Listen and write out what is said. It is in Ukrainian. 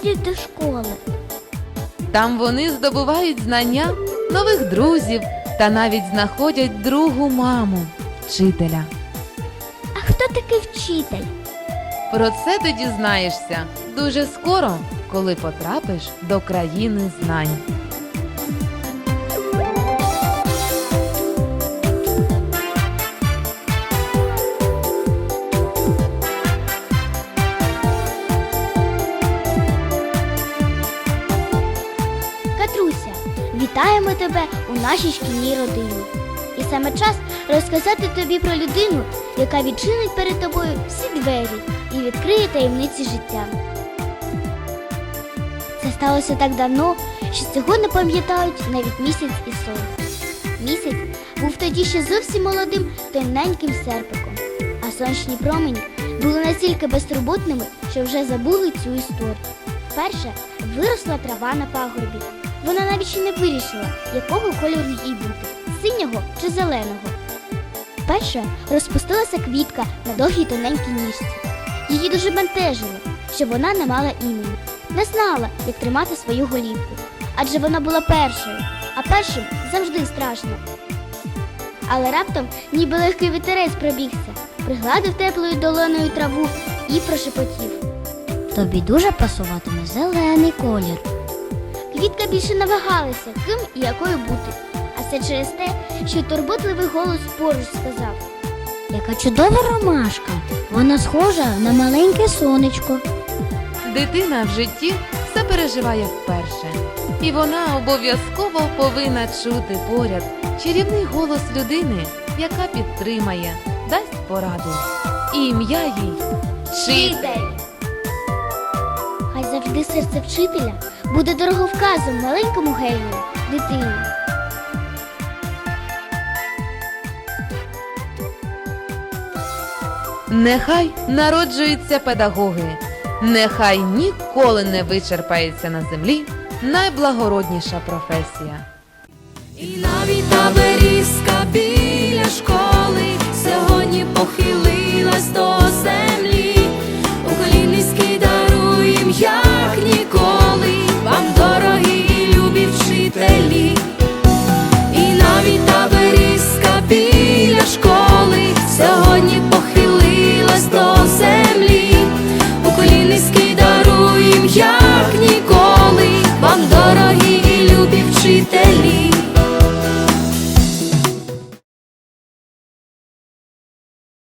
ходять до школи. Там вони здобувають знання нових друзів та навіть знаходять другу маму вчителя. А хто такий вчитель? Про це ти дізнаєшся дуже скоро, коли потрапиш до країни знань. Вітаємо тебе у нашій шкільній родині. І саме час розказати тобі про людину, яка відчинить перед тобою всі двері і відкриє таємниці життя. Це сталося так давно, що цього не пам'ятають навіть місяць і сон. Місяць був тоді ще зовсім молодим тоненьким серпиком, а сонячні промені були настільки безтурботними, що вже забули цю історію. Вперше виросла трава на пагорбі. Вона навіть ще не вирішила, якого кольору їй бути синього чи зеленого. Вперше розпустилася квітка на довгій тоненькій ніжці. Її дуже бентежило, що вона не мала імені, не знала, як тримати свою голівку. Адже вона була першою, а першим завжди страшно. Але раптом ніби легкий вітерець пробігся, пригладив теплою долоною траву і прошепотів. Тобі дуже пасуватиме зелений колір. Квітка більше не вагалася, ким і якою бути. А це через те, що турботливий голос поруч сказав. Яка чудова ромашка. Вона схожа на маленьке сонечко. Дитина в житті все переживає вперше, і вона обов'язково повинна чути поряд чарівний голос людини, яка підтримає, дасть пораду. І ім'я їй вчитель. Завжди серце вчителя буде дороговказом маленькому генію, дитині. Нехай народжуються педагоги, нехай ніколи не вичерпається на землі найблагородніша професія.